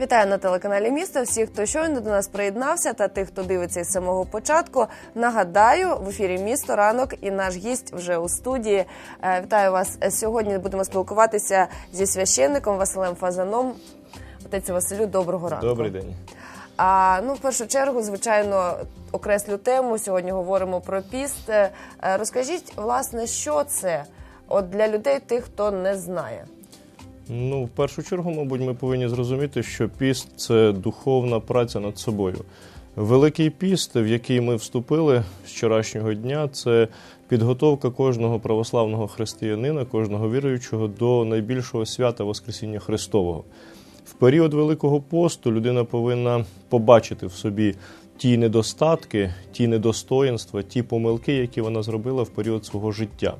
Вітаю на телеканалі місто. Всіх, хто щойно до нас приєднався, та тих, хто дивиться із самого початку. Нагадаю, в ефірі місто ранок і наш гість вже у студії. Е, Вітаю вас сьогодні. Будемо спілкуватися зі священником Василем Фазаном. Отець Василю, доброго ранку. Добрий день. А ну, в першу чергу, звичайно, окреслю тему. Сьогодні говоримо про піст. Е, Розкажіть, власне, що це от для людей, тих, хто не знає. Ну, в першу чергу, мабуть, ми повинні зрозуміти, що піст це духовна праця над собою. Великий піст, в який ми вступили з вчорашнього дня, це підготовка кожного православного християнина, кожного віруючого до найбільшого свята Воскресіння Христового. В період Великого посту людина повинна побачити в собі ті недостатки, ті недостоїнства, ті помилки, які вона зробила в період свого життя.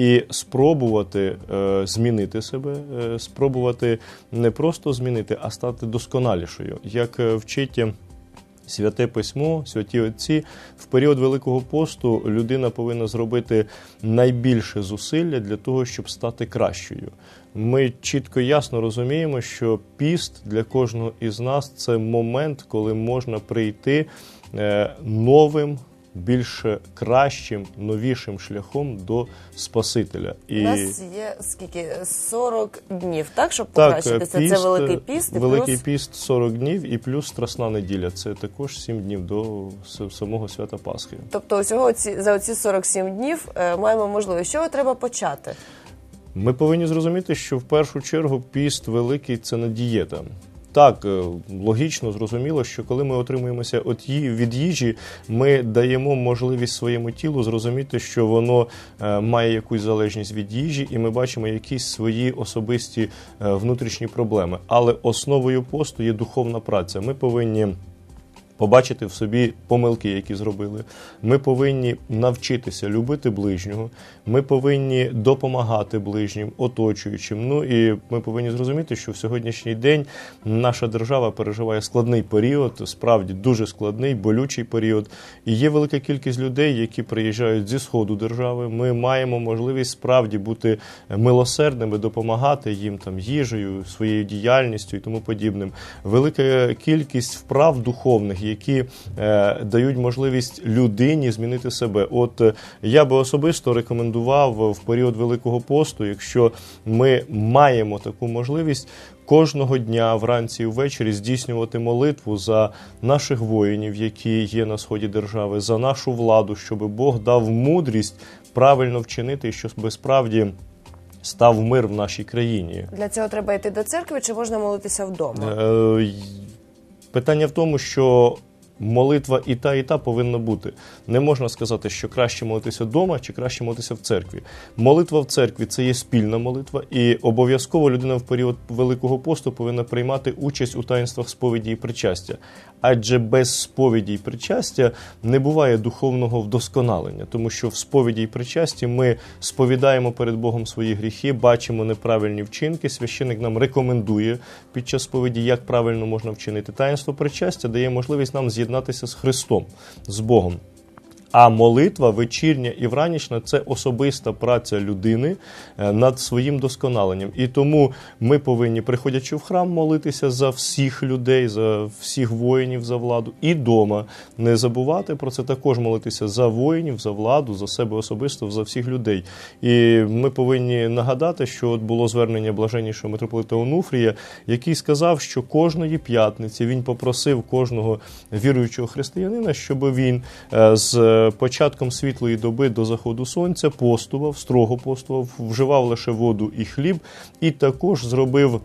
І спробувати е, змінити себе, е, спробувати не просто змінити, а стати досконалішою, як е, вчить Святе письмо, святі отці, в період Великого посту людина повинна зробити найбільше зусилля для того, щоб стати кращою. Ми чітко ясно розуміємо, що піст для кожного із нас це момент, коли можна прийти е, новим, більш кращим, новішим шляхом до Спасителя. І У нас є скільки 40 днів, так щоб Так, покращитися. піст, це великий піст і Великий плюс піст 40 днів і плюс Страсна неділя. Це також 7 днів до самого свята Пасхи. тобто усього ці за оці 47 днів е, маємо можливість. З чого треба почати? Ми повинні зрозуміти, що в першу чергу піст великий це не дієта. Так, е, логічно, зрозуміло, що коли ми отримуємося від їжі, ми даємо можливість своєму тілу зрозуміти, що воно е, має якусь залежність від їжі, і ми бачимо якісь свої особисті е, внутрішні проблеми. Але основою посту є духовна праця. Ми повинні побачити в собі помилки, які зробили. Ми повинні навчитися любити ближнього. Ми повинні допомагати ближнім, оточуючим. Ну і ми повинні зрозуміти, що в сьогоднішній день наша держава переживає складний період, справді дуже складний, болючий період. І є велика кількість людей, які приїжджають зі сходу держави. Ми маємо можливість справді бути милосердними, допомагати їм там їжею, своєю діяльністю і тому подібним. Велика кількість вправ духовних, які е, дають можливість людині змінити себе. От е, я би особисто рекомендував в період Великого посту, якщо ми маємо таку можливість. Кожного дня вранці і ввечері здійснювати молитву за наших воїнів, які є на сході держави, за нашу владу, щоб Бог дав мудрість правильно вчинити, і щоб справді став мир в нашій країні. Для цього треба йти до церкви, чи можна молитися вдома? Е, Питання в тому, що молитва і та, і та повинна бути. Не можна сказати, що краще молитися вдома чи краще молитися в церкві. Молитва в церкві це є спільна молитва, і обов'язково людина в період Великого посту повинна приймати участь у таїнствах сповіді і причастя. Адже без сповіді і причастя не буває духовного вдосконалення, тому що в сповіді і причасті ми сповідаємо перед Богом свої гріхи, бачимо неправильні вчинки. Священик нам рекомендує під час сповіді, як правильно можна вчинити. Таїнство причастя дає можливість нам з'єднатися з Христом, з Богом. А молитва вечірня і вранішня це особиста праця людини е, над своїм досконаленням. І тому ми повинні, приходячи в храм, молитися за всіх людей, за всіх воїнів за владу і дома. Не забувати про це також молитися за воїнів, за владу, за себе особисто, за всіх людей. І ми повинні нагадати, що от було звернення блаженнішого митрополита Онуфрія, який сказав, що кожної п'ятниці він попросив кожного віруючого християнина, щоб він е, з початком світлої доби до заходу сонця постував, строго постував, вживав лише воду і хліб, і також зробив.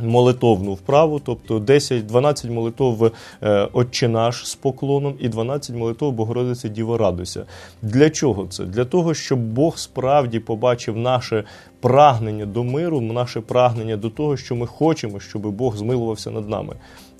Молитовну вправу, тобто 10-12 молитов е, «Отче наш з поклоном і 12 молитов Богородиці Діво Радуйся. Для чого це? Для того, щоб Бог справді побачив наше прагнення до миру, наше прагнення до того, що ми хочемо, щоб Бог змилувався над нами.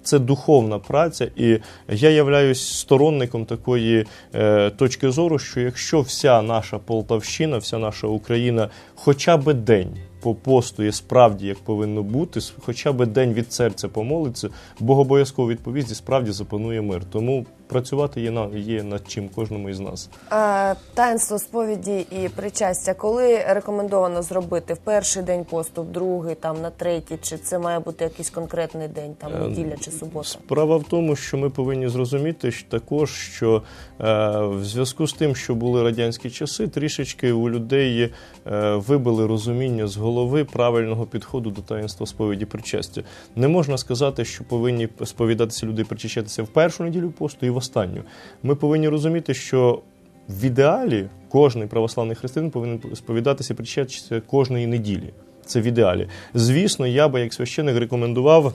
Це духовна праця, і я являюсь сторонником такої е, точки зору, що якщо вся наша Полтавщина, вся наша Україна хоча б день по посту є справді як повинно бути, хоча б день від серця помолиться, Бог обов'язково відповість і справді запанує мир. Тому працювати є, на, є над чим кожному із нас. А, таїнство сповіді і причастя, коли рекомендовано зробити в перший день посту, в другий, там на третій, чи це має бути якийсь конкретний день, там Е, неділя чи субота? Справа в тому, що ми повинні зрозуміти що також, що е, в зв'язку з тим, що були радянські часи, трішечки у людей е, вибили розуміння з голови правильного підходу до таїнства сповіді причастя. Не можна сказати, що повинні сповідатися люди і причащатися в першу неділю посту і в останню. Ми повинні розуміти, що в ідеалі кожний православний християнин повинен сповідатися і причащатися кожної неділі. Це в ідеалі. Звісно, я би як священик рекомендував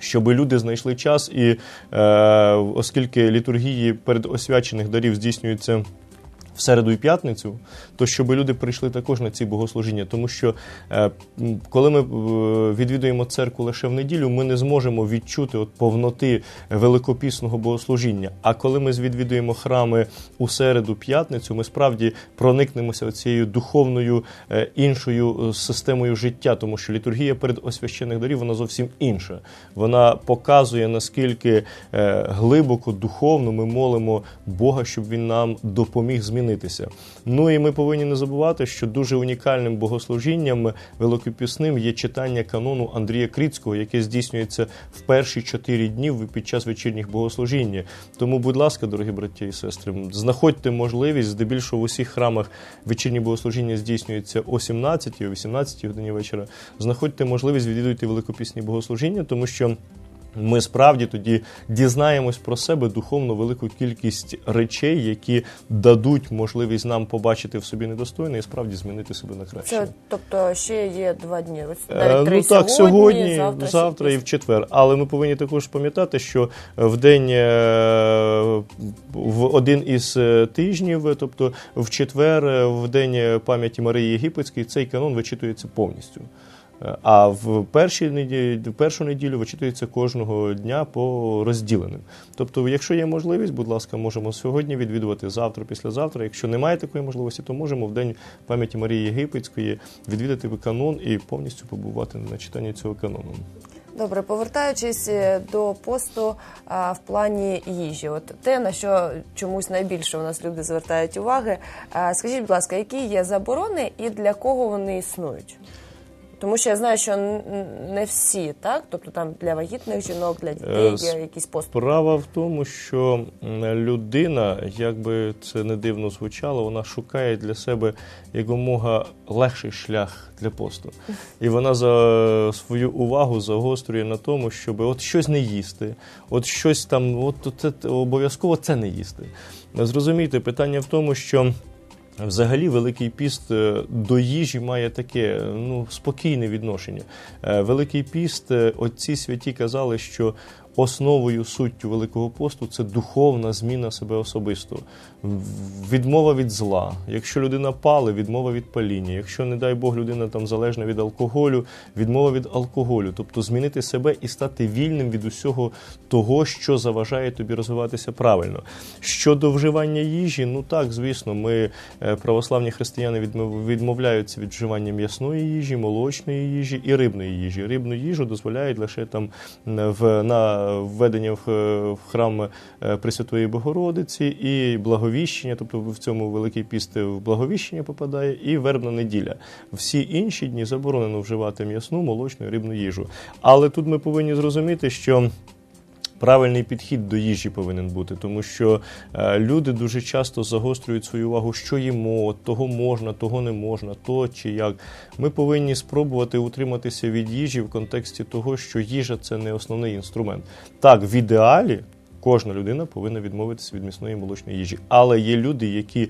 щоб люди знайшли час, і е, оскільки літургії передосвячених дарів здійснюються в середу і п'ятницю, то щоб люди прийшли також на ці богослужіння, тому що е, коли ми е, відвідуємо церкву лише в неділю, ми не зможемо відчути от повноти великопісного богослужіння. А коли ми відвідуємо храми у середу, п'ятницю, ми справді проникнемося цією духовною е, іншою системою життя, тому що літургія перед освящених дарів вона зовсім інша. Вона показує наскільки глибоко духовно ми молимо Бога, щоб він нам допоміг змінитися. Ну і ми повинні не забувати, що дуже унікальним богослужінням великопісним є читання канону Андрія Крицького, яке здійснюється в перші чотири дні під час вечірніх богослужіння. Тому, будь ласка, дорогі браті і сестри, знаходьте можливість, здебільшого в усіх храмах вечірні богослужіння здійснюється о 17 о 18 годині вечора. Знаходьте можливість відвідуйте великопісні богослужіння, тому що. Ми справді тоді дізнаємось про себе духовно велику кількість речей, які дадуть можливість нам побачити в собі недостойне і справді змінити себе на краще. Це тобто ще є два дні. Ось Е, навіть три ну так, сьогодні, сьогодні, завтра, завтра, і в четвер. Але ми повинні також пам'ятати, що в день е, в один із е, тижнів, тобто в четвер, в день пам'яті Марії Єгипетської, цей канон вичитується повністю. А в першій неділі, в першу неділю вичитується кожного дня по розділеним. Тобто, якщо є можливість, будь ласка, можемо сьогодні відвідувати завтра, післязавтра. Якщо немає такої можливості, то можемо в день пам'яті Марії Єгипетської відвідати канон і повністю побувати на читанні цього канону. Добре, повертаючись е, до посту а, в плані їжі, от те на що чомусь найбільше у нас люди звертають уваги. А, скажіть, будь ласка, які є заборони і для кого вони існують? Тому що я знаю, що не всі, так? Тобто там для вагітних жінок, для дітей Е, є якісь пост. Справа в тому, що людина, як би це не дивно звучало, вона шукає для себе якомога легший шлях для посту. І вона за свою увагу загострює на тому, щоб от щось не їсти, от щось там, от це обов'язково це не їсти. Зрозумійте, питання в тому, що. Взагалі, Великий піст е, до їжі має таке ну, спокійне відношення. Е, Великий піст, е, отці святі казали, що основою суттю Великого посту це духовна зміна себе особисто, відмова від зла. Якщо людина пали, відмова від паління. Якщо, не дай Бог, людина там залежна від алкоголю, відмова від алкоголю. Тобто змінити себе і стати вільним від усього того, що заважає тобі розвиватися правильно. Щодо вживання їжі, ну так, звісно, ми е, православні християни відмов- відмовляються від вживання м'ясної їжі, молочної їжі і рибної їжі. Рибну їжу дозволяють лише там в на введення в, храм е, Пресвятої Богородиці і благовіщення, тобто в цьому великий піст в благовіщення попадає, і вербна неділя. Всі інші дні заборонено вживати м'ясну, молочну рибну їжу. Але тут ми повинні зрозуміти, що. Правильний підхід до їжі повинен бути, тому що е, люди дуже часто загострюють свою увагу, що їмо, того можна, того не можна, то чи як. Ми повинні спробувати утриматися від їжі в контексті того, що їжа це не основний інструмент. Так, в ідеалі. Кожна людина повинна відмовитися від м'ясної і молочної їжі. Але є люди, які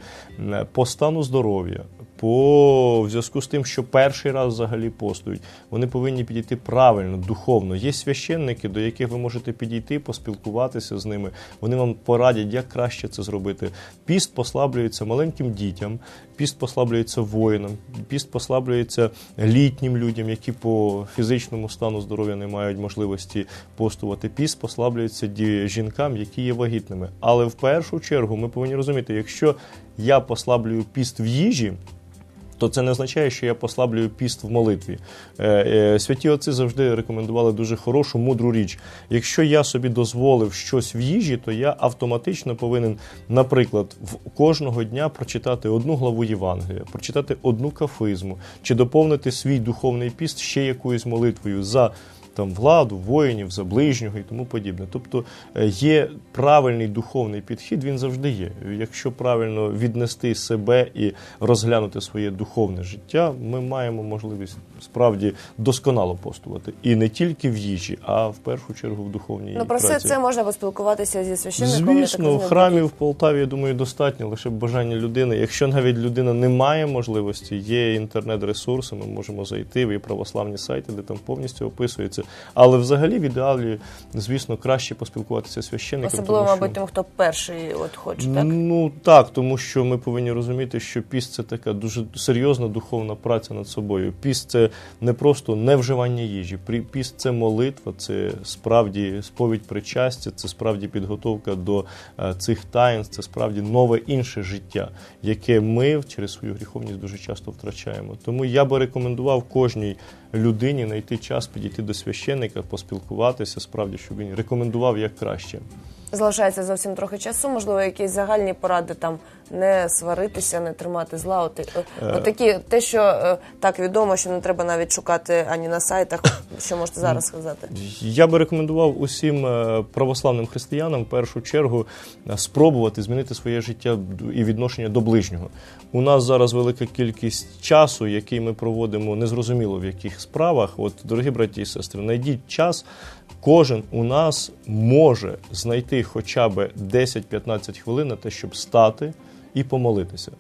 по стану здоров'я, по в зв'язку з тим, що перший раз взагалі постують, вони повинні підійти правильно, духовно. Є священники, до яких ви можете підійти, поспілкуватися з ними. Вони вам порадять, як краще це зробити. Піст послаблюється маленьким дітям, піст послаблюється воїнам, піст послаблюється літнім людям, які по фізичному стану здоров'я не мають можливості постувати. Піст послаблюється жінкам, які є вагітними. Але в першу чергу ми повинні розуміти, якщо я послаблюю піст в їжі, то це не означає, що я послаблюю піст в молитві. Е, е, Святі отці завжди рекомендували дуже хорошу, мудру річ. Якщо я собі дозволив щось в їжі, то я автоматично повинен, наприклад, в кожного дня прочитати одну главу Євангелія, прочитати одну кафизму, чи доповнити свій духовний піст ще якоюсь молитвою за там владу, воїнів, за ближнього і тому подібне. Тобто е, є правильний духовний підхід, він завжди є. Якщо правильно віднести себе і розглянути своє духовне життя, ми маємо можливість справді досконало постувати. І не тільки в їжі, а в першу чергу в духовній Ну про все це можна поспілкуватися зі священником. Звісно, в храмі в Полтаві, я думаю, достатньо лише бажання людини. Якщо навіть людина не має можливості, є інтернет-ресурси, ми можемо зайти, є православні сайти, де там повністю описується. Але взагалі в ідеалі, звісно, краще поспілкуватися з священником. Особливо, тому що- мабуть, тим, хто перший от хоче, так? Ну так, тому що ми повинні розуміти, що піст це така дуже серйозна духовна праця над собою. Піст це не просто невживання їжі. Піст це молитва, це справді сповідь причастя, це справді підготовка до е, цих таїнств, це справді нове інше життя, яке ми через свою гріховність дуже часто втрачаємо. Тому я би рекомендував кожній людині знайти час підійти до священника, поспілкуватися, справді, щоб він рекомендував як краще. Залишається зовсім трохи часу. Можливо, якісь загальні поради там не сваритися, не тримати зла. От, е, от такі, те, що е, так відомо, що не треба навіть шукати ані на сайтах, що можете зараз сказати. Я би рекомендував усім е, православним християнам в першу чергу е, спробувати змінити своє життя і відношення до ближнього. У нас зараз велика кількість часу, який ми проводимо незрозуміло в яких справах. От, дорогі браті і сестри, знайдіть час. Кожен у нас може знайти хоча б 10-15 хвилин на те, щоб стати і помолитися.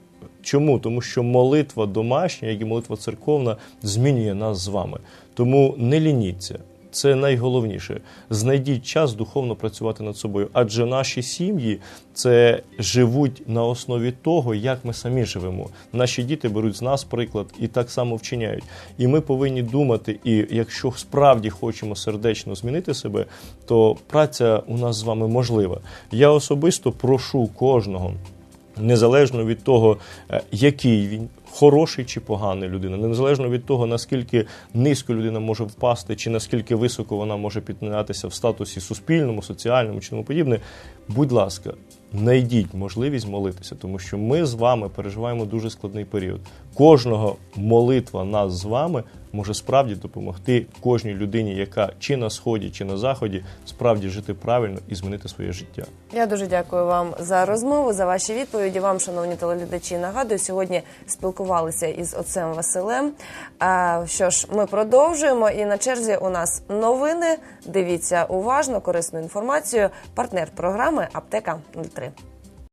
Чому? Тому що молитва домашня, як і молитва церковна, змінює нас з вами. Тому не лініться. Це найголовніше. Знайдіть час духовно працювати над собою, адже наші сім'ї це живуть на основі того, як ми самі живемо. Наші діти беруть з нас приклад і так само вчиняють. І ми повинні думати, і якщо справді хочемо сердечно змінити себе, то праця у нас з вами можлива. Я особисто прошу кожного незалежно від того, е, який він. Хороший чи поганий людина, незалежно від того, наскільки низько людина може впасти, чи наскільки високо вона може піднятися в статусі суспільному, соціальному чи тому подібне. Будь ласка, знайдіть можливість молитися, тому що ми з вами переживаємо дуже складний період. Кожного молитва нас з вами може справді допомогти кожній людині, яка чи на сході, чи на заході справді жити правильно і змінити своє життя. Я дуже дякую вам за розмову, за ваші відповіді. Вам, шановні телеглядачі, нагадую, сьогодні спілкувалися із отцем Василем. Що ж, ми продовжуємо. І на черзі у нас новини. Дивіться уважно, корисну інформацію. Партнер програми Аптека 03.